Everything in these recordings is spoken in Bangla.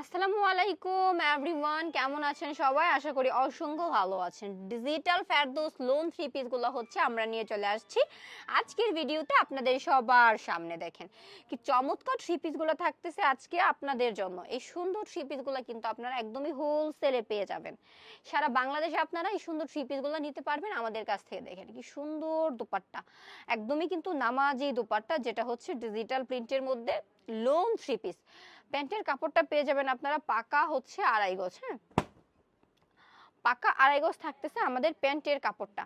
আসসালামু আলাইকুম এভরিওয়ান কেমন আছেন সবাই? আশা করি অসংখ্য ভালো আছেন। ডিজিটাল ফেরদৌস লোন থ্রি পিসগুলো হচ্ছে আমরা নিয়ে চলে আসছি। আজকের ভিডিওতে আপনাদের সবার সামনে দেখেন। কি চমৎকার থ্রি পিসগুলো থাকতেছে আজকে আপনাদের জন্য। এই সুন্দর থ্রি পিসগুলো কিন্তু আপনারা একদমই হোলসেলে পেয়ে যাবেন। সারা বাংলাদেশে আপনারা এই সুন্দর থ্রি পিসগুলো নিতে পারবেন আমাদের কাছ থেকে দেখেন। কি সুন্দর দুপাট্টা। একদমই কিন্তু নামাজি দুপাট্টা, যেটা হচ্ছে ডিজিটাল প্রিন্টের মধ্যে লোন থ্রি পিস প্যান্টের কাপড়টা পেয়ে যাবেন আপনারা। পাকা হচ্ছে আড়াই গজ হ্যাঁ? পাকা আড়াই গজ থাকতেছে আমাদের প্যান্টের কাপড়টা।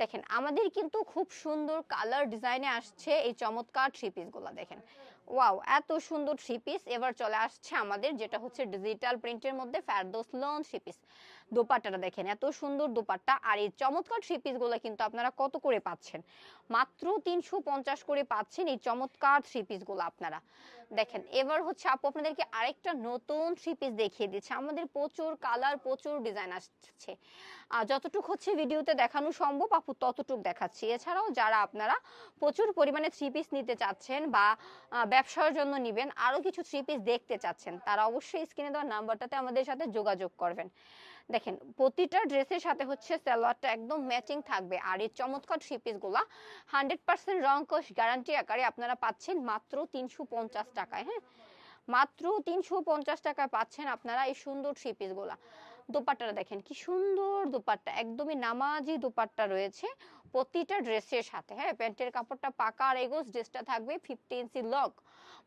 দেখেন, আমাদের কিন্তু খুব সুন্দর কালার ডিজাইনে আসছে এই চমৎকার থ্রি পিসগুলো দেখেন। ওয়াও, এত সুন্দর থ্রি পিস এবার চলে আসছে আমাদের যেটা হচ্ছে ডিজিটাল প্রিন্টের মধ্যে ফ্যারদোস লন থ্রি পিস দোপাট্টাটা দেখেন, এত সুন্দর দোপাট্টা। আর এই চমৎকার থ্রি পিসগুলো কিন্তু আপনারা কত করে পাচ্ছেন? মাত্র তিনশো পঞ্চাশ করে পাচ্ছেন এই চমৎকার থ্রি পিসগুলো আপনারা। দেখেন, এবার হচ্ছে আপু আপনাদেরকে আরেকটা নতুন থ্রি পিস দেখিয়ে দিচ্ছে। আমাদের প্রচুর কালার প্রচুর ডিজাইন আসছে। আর যতটুক হচ্ছে ভিডিওতে দেখানো সম্ভব, আপু ততটুক দেখাচ্ছি। এছাড়াও যারা আপনারা প্রচুর পরিমাণে থ্রি পিস নিতে চাচ্ছেন বা ব্যবসার জন্য নিবেন আরও কিছু থ্রি পিস দেখতে চাচ্ছেন, তারা অবশ্যই স্ক্রিনে দেওয়া নাম্বারটাতে আমাদের সাথে যোগাযোগ করবেন। দেখেন, প্রতিটা ড্রেসের সাথে হচ্ছে সালোয়ারটা একদম ম্যাচিং থাকবে। আর এই চমৎকার থ্রি পিসগুলা হান্ড্রেড পার্সেন্ট রং কোষ গ্যারান্টি আকারে আপনারা পাচ্ছেন মাত্র তিনশো পঞ্চাশ টাকায় হ্যাঁ? মাত্র তিনশো পঞ্চাশ টাকায় পাচ্ছেন আপনারা এই সুন্দর থ্রি পিসগুলা দোপাট্টাটা দেখেন, কি সুন্দর দোপাট্টা, একদমই নামাজি দোপাট্টা রয়েছে প্রতিটা ড্রেসের সাথে হ্যাঁ? প্যান্টের কাপড়টা পাকা আর এগোস, ড্রেসটা থাকবে ফিফটি ইঞ্চি লক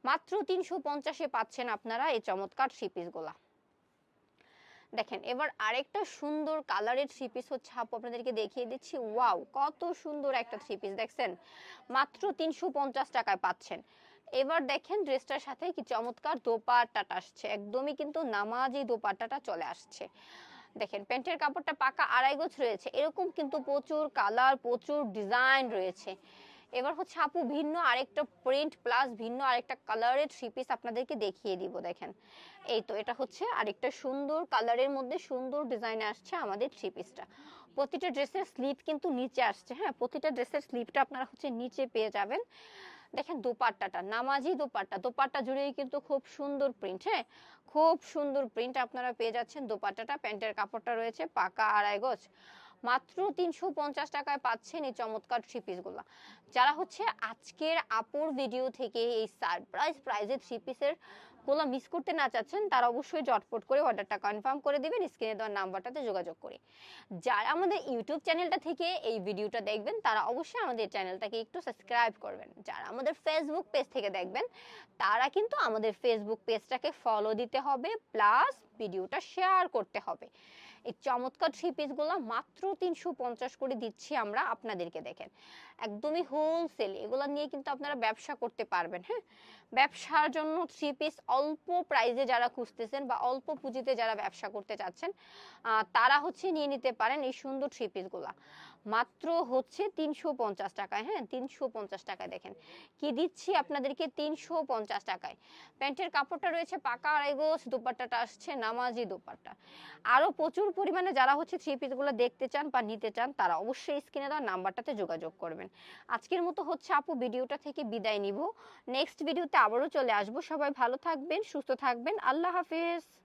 মাত্র তিনশো পঞ্চাশে পাচ্ছেন আপনারা এই চমৎকার থ্রি পিসগুলা দেখেন, এবার আরেকটা সুন্দর কালারের থ্রি পিস হচ্ছে, আপু আপনাদেরকে দেখিয়ে দিচ্ছি। ওয়াও, কত সুন্দর একটা থ্রি পিস দেখছেন? মাত্র তিনশো পঞ্চাশ টাকায় পাচ্ছেন। এবার দেখেন ড্রেসটার সাথে কি চমৎকার দোপাট্টাটা আসছে। একদমই কিন্তু নামাজি দোপাট্টাটা চলে আসছে। দেখেন, প্যান্টের কাপড়টা পাকা আড়াই গোছ রয়েছে। এরকম কিন্তু প্রচুর কালার, প্রচুর ডিজাইন রয়েছে। এবার হচ্ছে আপু ভিন্ন আরেকটা প্রিন্ট প্লাস ভিন্ন আরেকটা কালারের থ্রি পিস আপনাদেরকে দেখিয়ে দিব, দেখেন। এই তো, এটা হচ্ছে আরেকটা সুন্দর কালারের মধ্যে সুন্দর ডিজাইন আসছে আমাদের থ্রি পিসটা প্রতিটা ড্রেসের স্লিপ কিন্তু নিচে আসছে হ্যাঁ? প্রতিটা ড্রেসের স্লিপটা আপনারা হচ্ছে নিচে পেয়ে যাবেন। দেখেন দোপাট্টাটা, নামাজি দোপাট্টা দোপাট্টা জুড়েই কিন্তু খুব সুন্দর প্রিন্ট হ্যাঁ? খুব সুন্দর প্রিন্ট আপনারা পেয়ে যাচ্ছেন দোপাট্টাটা। প্যান্টের কাপড়টা রয়েছে পাকা আড়াই গজ। মাত্র তিনশো পঞ্চাশ টাকায় পাচ্ছেন এই চমৎকার থ্রি পিসগুলো যারা হচ্ছে আজকের আপুর ভিডিও থেকে এই সারপ্রাইজ প্রাইজের থ্রি পিসেরগুলো মিস করতে না চাচ্ছেন, তারা অবশ্যই জটপট করে অর্ডারটা কনফার্ম করে দিবেন স্ক্রিনে দেওয়ার নাম্বারটাতে যোগাযোগ করে। যারা আমাদের ইউটিউব চ্যানেলটা থেকে এই ভিডিওটা দেখবেন, তারা অবশ্যই আমাদের চ্যানেলটাকে একটু সাবস্ক্রাইব করবেন। যারা আমাদের ফেসবুক পেজ থেকে দেখবেন, তারা কিন্তু আমাদের ফেসবুক পেজটাকে ফলো দিতে হবে প্লাস ভিডিওটা শেয়ার করতে হবে। এই চমৎকার থ্রি পিসগুলো মাত্র তিনশো পঞ্চাশ করে দিচ্ছি আমরা আপনাদেরকে দেখেন। একদমই হোলসেল এগুলো নিয়ে কিন্তু আপনারা ব্যবসা করতে পারবেন হ্যাঁ? ব্যবসার জন্য থ্রি পিস অল্প প্রাইজে যারা খুঁজতেছেন বা অল্প পুঁজিতে যারা ব্যবসা করতে চাচ্ছেন তারা হচ্ছে নিয়ে নিতে পারেন এই সুন্দর থ্রি পিসগুলা মাত্র হচ্ছে তিনশো পঞ্চাশ টাকায় হ্যাঁ? তিনশো পঞ্চাশ টাকায় দেখেন। কি দিচ্ছি আপনাদেরকে? তিনশো পঞ্চাশ টাকায়। প্যান্টের কাপড়টা রয়েছে পাকা আড়াই গোছ দুপাট্টাটা আসছে নামাজি দুপাট্টা। আরও প্রচুর পরিমাণে যারা হচ্ছে থ্রি পিসগুলো দেখতে চান বা নিতে চান, তারা অবশ্যই স্ক্রিনে দেওয়া নাম্বারটাতে যোগাযোগ করবেন। আজকের মতো হচ্ছে আপু ভিডিওটা থেকে বিদায় নিব। নেক্সট ভিডিওতে আবারও চলে আসব। সবাই ভালো থাকবেন, সুস্থ থাকবেন। আল্লাহ হাফিজ।